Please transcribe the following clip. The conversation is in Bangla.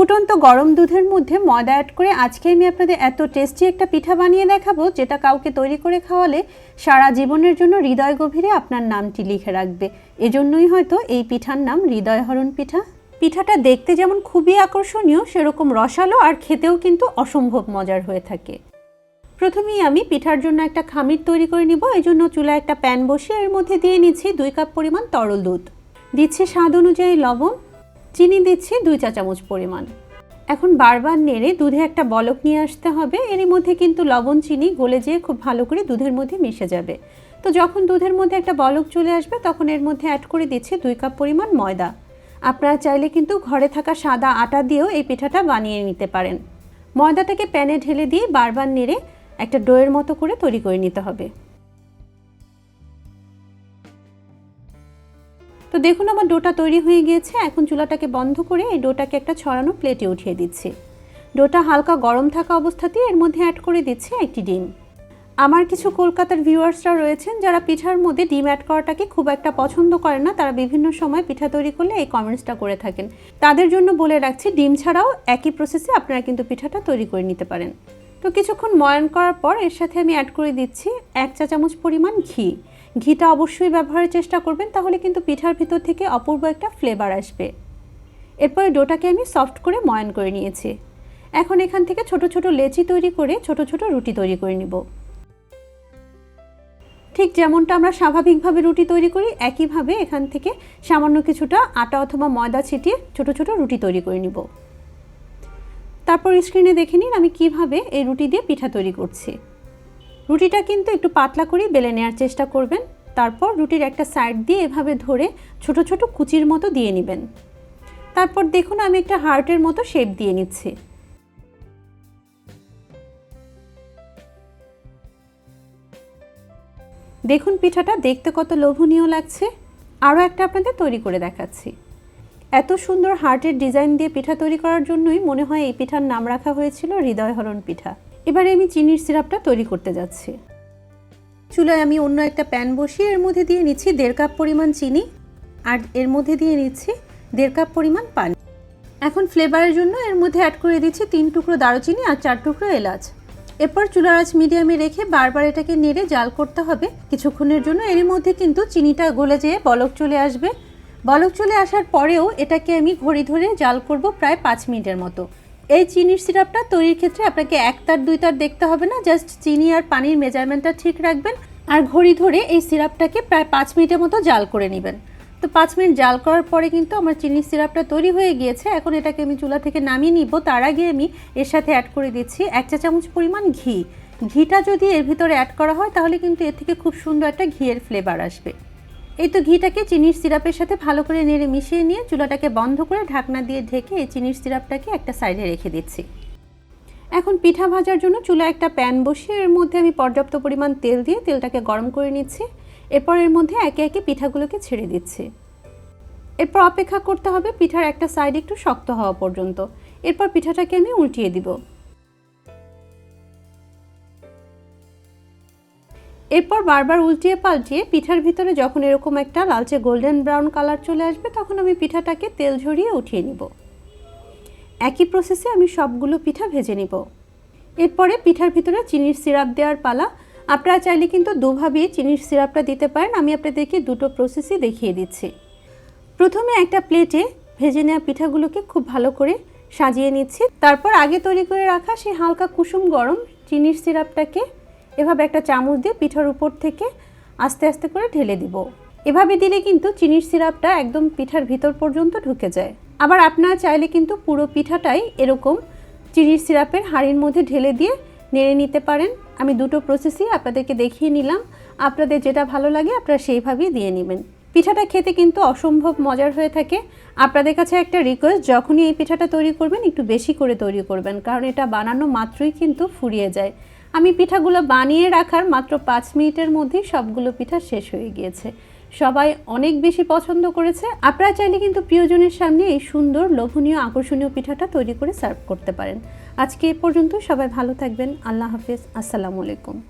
ফুটন্ত গরম দুধের মধ্যে ময়দা অ্যাড করে আজকে আমি আপনাদের এত টেস্টি একটা পিঠা বানিয়ে দেখাবো, যেটা কাউকে তৈরি করে খাওয়ালে সারা জীবনের জন্য হৃদয় গভীরে আপনার নামটি লিখে রাখবে। এজন্যই হয়তো এই পিঠার নাম হৃদয়হরণ পিঠা। পিঠাটা দেখতে যেমন খুবই আকর্ষণীয়, সেরকম রসালো আর খেতেও কিন্তু অসম্ভব মজার হয়ে থাকে। প্রথমেই আমি পিঠার জন্য একটা খামির তৈরি করে নিব এই জন্য চুলায় একটা প্যান বসিয়ে এর মধ্যে দিয়ে নিচ্ছি দুই কাপ পরিমাণ তরল দুধ। দিচ্ছি স্বাদ অনুযায়ী লবণ চিনি দিচ্ছি দুই চা চামচ পরিমাণ। এখন বারবার নেড়ে দুধে একটা বলক নিয়ে আসতে হবে। এরই মধ্যে কিন্তু লবণ, চিনি গলে যেয়ে খুব ভালো করে দুধের মধ্যে মিশে যাবে। তো যখন দুধের মধ্যে একটা বলক চলে আসবে, তখন এর মধ্যে অ্যাড করে দিচ্ছি দুই কাপ পরিমাণ ময়দা। আপনারা চাইলে কিন্তু ঘরে থাকা সাদা আটা দিয়েও এই পিঠাটা বানিয়ে নিতে পারেন। ময়দাটাকে প্যানে ঢেলে দিয়ে বারবার নেড়ে একটা ডোয়ের মতো করে তৈরি করে নিতে হবে। তো দেখুন, আমার ডোটা তৈরি হয়ে গিয়েছে। এখন চুলাটাকে বন্ধ করে এই ডোটাকে একটা ছড়ানো প্লেটে উঠিয়ে দিচ্ছি। ডোটা হালকা গরম থাকা অবস্থাতেই এর মধ্যে অ্যাড করে দিচ্ছি একটি ডিম। আমার কিছু কলকাতার ভিউয়ার্সরা রয়েছেন, যারা পিঠার মধ্যে ডিম অ্যাড করাটাকে খুব একটা পছন্দ করেন না, তারা বিভিন্ন সময় পিঠা তৈরি করলে এই কমেন্টসটা করে থাকেন। তাদের জন্য বলে রাখছি, ডিম ছাড়াও একই প্রসেসে আপনারা কিন্তু পিঠাটা তৈরি করে নিতে পারেন। তো কিছুক্ষণ ময়ান করার পর এর সাথে আমি অ্যাড করে দিচ্ছি এক চা চামচ পরিমাণ ঘি। ঘিটা অবশ্যই ব্যবহারের চেষ্টা করবেন, তাহলে কিন্তু পিঠার ভিতর থেকে অপূর্ব একটা ফ্লেভার আসবে। এরপর ডোটাকে আমি সফট করে ময়ান করে নিয়েছি। এখন এখান থেকে ছোট ছোট লেচি তৈরি করে ছোট ছোট রুটি তৈরি করে নিব। ঠিক যেমনটা আমরা স্বাভাবিকভাবে রুটি তৈরি করি, একইভাবে এখান থেকে সামান্য কিছুটা আটা অথবা ময়দা ছিটিয়ে ছোট ছোট রুটি তৈরি করে নিব। তারপর স্ক্রিনে দেখে নিন আমি কীভাবে এই রুটি দিয়ে পিঠা তৈরি করছি। রুটিটা কিন্তু একটু পাতলা করে বেলে নেওয়ার চেষ্টা করবেন। তারপর রুটির একটা সাইড দিয়ে এভাবে ধরে ছোট ছোট কুচির মতো দিয়ে নেবেন। তারপর দেখুন আমি একটা হার্টের মতো শেপ দিয়ে নিচ্ছি। দেখুন পিঠাটা দেখতে কত লোভনীয় লাগছে। আরও একটা আপনাদের তৈরি করে দেখাচ্ছি। এত সুন্দর হার্টের ডিজাইন দিয়ে পিঠা তৈরি করার জন্যই মনে হয় এই পিঠার নাম রাখা হয়েছিল হৃদয়হরণ পিঠা। এবারে আমি চিনির সিরাপটা তৈরি করতে যাচ্ছি। চুলায় আমি অন্য একটা প্যান বসিয়ে এর মধ্যে দিয়ে নিচ্ছি দেড় কাপ পরিমাণ চিনি আর এর মধ্যে দিয়ে নিচ্ছি দেড় কাপ পরিমাণ পানি। এখন ফ্লেভারের জন্য এর মধ্যে অ্যাড করে দিচ্ছি তিন টুকরো দারুচিনি আর চার টুকরো এলাচ। এরপর চুলার আঁচ মিডিয়ামে রেখে বারবার এটাকে নেড়ে জাল করতে হবে। কিছুক্ষণের জন্য এর মধ্যে কিন্তু চিনিটা গলে যেয়ে বলক চলে আসবে। বলক চলে আসার পরেও এটাকে আমি ঘড়ি ধরে জাল করব প্রায় পাঁচ মিনিটের মতো। এই চিনির সিরাপটা তৈরির ক্ষেত্রে আপনাকে এক তার, দুই তার দেখতে হবে না, জাস্ট চিনি আর পানির মেজারমেন্টটা ঠিক রাখবেন আর ঘড়ি ধরে এই সিরাপটাকে প্রায় পাঁচ মিনিটের মতো জাল করে নেবেন। তো পাঁচ মিনিট জাল করার পরে কিন্তু আমার চিনির সিরাপটা তৈরি হয়ে গিয়েছে। এখন এটাকে আমি চুলা থেকে নামিয়ে নিব। তার আগে আমি এর সাথে অ্যাড করে দিচ্ছি এক চা চামচ পরিমাণ ঘি। ঘিটা যদি এর ভিতরে অ্যাড করা হয়, তাহলে কিন্তু এর থেকে খুব সুন্দর একটা ঘিয়ের ফ্লেভার আসবে। এই তো ঘিটাকে চিনির সিরাপের সাথে ভালো করে নেড়ে মিশিয়ে নিয়ে চুলাটাকে বন্ধ করে ঢাকনা দিয়ে ঢেকে এই চিনির সিরাপটাকে একটা সাইডে রেখে দিচ্ছি। এখন পিঠা ভাজার জন্য চুলা একটা প্যান বসিয়ে এর মধ্যে আমি পর্যাপ্ত পরিমাণ তেল দিয়ে তেলটাকে গরম করে নিচ্ছি। এরপর এর মধ্যে একে একে পিঠাগুলোকে ছেড়ে দিচ্ছি। এরপর অপেক্ষা করতে হবে পিঠার একটা সাইড একটু শক্ত হওয়া পর্যন্ত। এরপর পিঠাটাকে আমি উল্টিয়ে দিব। এরপর বারবার উল্টিয়ে পাল্টিয়ে পিঠার ভিতরে যখন এরকম একটা লালচে গোল্ডেন ব্রাউন কালার চলে আসবে, তখন আমি পিঠাটাকে তেল ঝরিয়ে উঠিয়ে নিব। একই প্রসেসে আমি সবগুলো পিঠা ভেজে নিব। এরপরে পিঠার ভিতরে চিনির সিরাপ দেওয়ার পালা। আপনারা চাইলে কিন্তু দুভাবেই চিনির সিরাপটা দিতে পারেন। আমি আপনাদেরকে দুটো প্রসেসই দেখিয়ে দিচ্ছি। প্রথমে একটা প্লেটে ভেজে নেওয়া পিঠাগুলোকে খুব ভালো করে সাজিয়ে নিচ্ছি। তারপর আগে তৈরি করে রাখা সেই হালকা কুসুম গরম চিনির সিরাপটাকে এভাবে একটা চামচ দিয়ে পিঠার উপর থেকে আস্তে আস্তে করে ঢেলে দিব। এভাবে দিলে কিন্তু চিনির সিরাপটা একদম পিঠার ভিতর পর্যন্ত ঢুকে যায়। আবার আপনারা চাইলে কিন্তু পুরো পিঠাটাই এরকম চিনির সিরাপের হাঁড়ির মধ্যে ঢেলে দিয়ে নেড়ে নিতে পারেন। আমি দুটো প্রসেসই আপনাদেরকে দেখিয়ে নিলাম। আপনাদের যেটা ভালো লাগে আপনারা সেইভাবেই দিয়ে নেবেন। পিঠাটা খেতে কিন্তু অসম্ভব মজার হয়ে থাকে। আপনাদের কাছে একটা রিকোয়েস্ট যখনই এই পিঠাটা তৈরি করবেন, একটু বেশি করে তৈরি করবেন, কারণ এটা বানানো মাত্রই কিন্তু ফুরিয়ে যায়। আমি পিঠাগুলো বানিয়ে রাখার মাত্র পাঁচ মিনিটের মধ্যেই সবগুলো পিঠা শেষ হয়ে গিয়েছে। সবাই অনেক বেশি পছন্দ করেছে। আপনারা চাইলে কিন্তু প্রিয়জনের সামনে এই সুন্দর, লোভনীয়, আকর্ষণীয় পিঠাটা তৈরি করে সার্ভ করতে পারেন। আজকে এ পর্যন্ত সবাই ভালো থাকবেন। আল্লাহ হাফিজ। আসসালামু আলাইকুম।